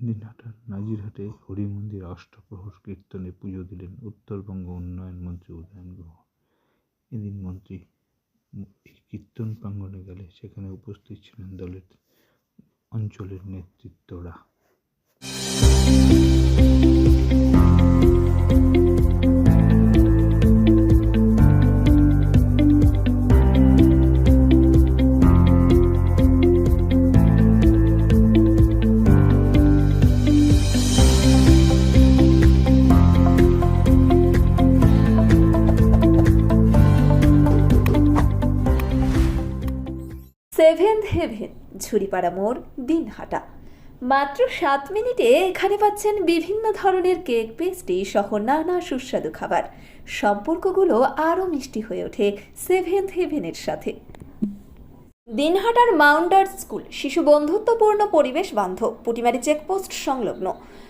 দিনহাটার নাজিরহাটে হরিমন্দির অষ্টপ্রহর কীর্তনে পুজো দিলেন উত্তরবঙ্গ উন্নয়ন মন্ত্রী উদয়ন গুহ। এদিন মন্ত্রী এই কীর্তন প্রাঙ্গণে গেলে সেখানে উপস্থিত ছিলেন দলের অঞ্চলের নেতৃত্বরা। সেভেন্থ হেভেন ঝুরিপাড়া মোড়, দিনহাটা। মাত্র সাত মিনিটে এখানে পাচ্ছেন বিভিন্ন ধরনের কেক পেস্ট্রি সহ নানা সুস্বাদু খাবার। সম্পর্কগুলো আরও মিষ্টি হয়ে ওঠে সেভেন্থ হেভেনের সাথে। দিনহাটার মাউন্টার স্কুল, শিশু বন্ধুত্বপূর্ণ পরিবেশ বান্ধব, পুটিমারি চেকপোস্ট সংলগ্ন।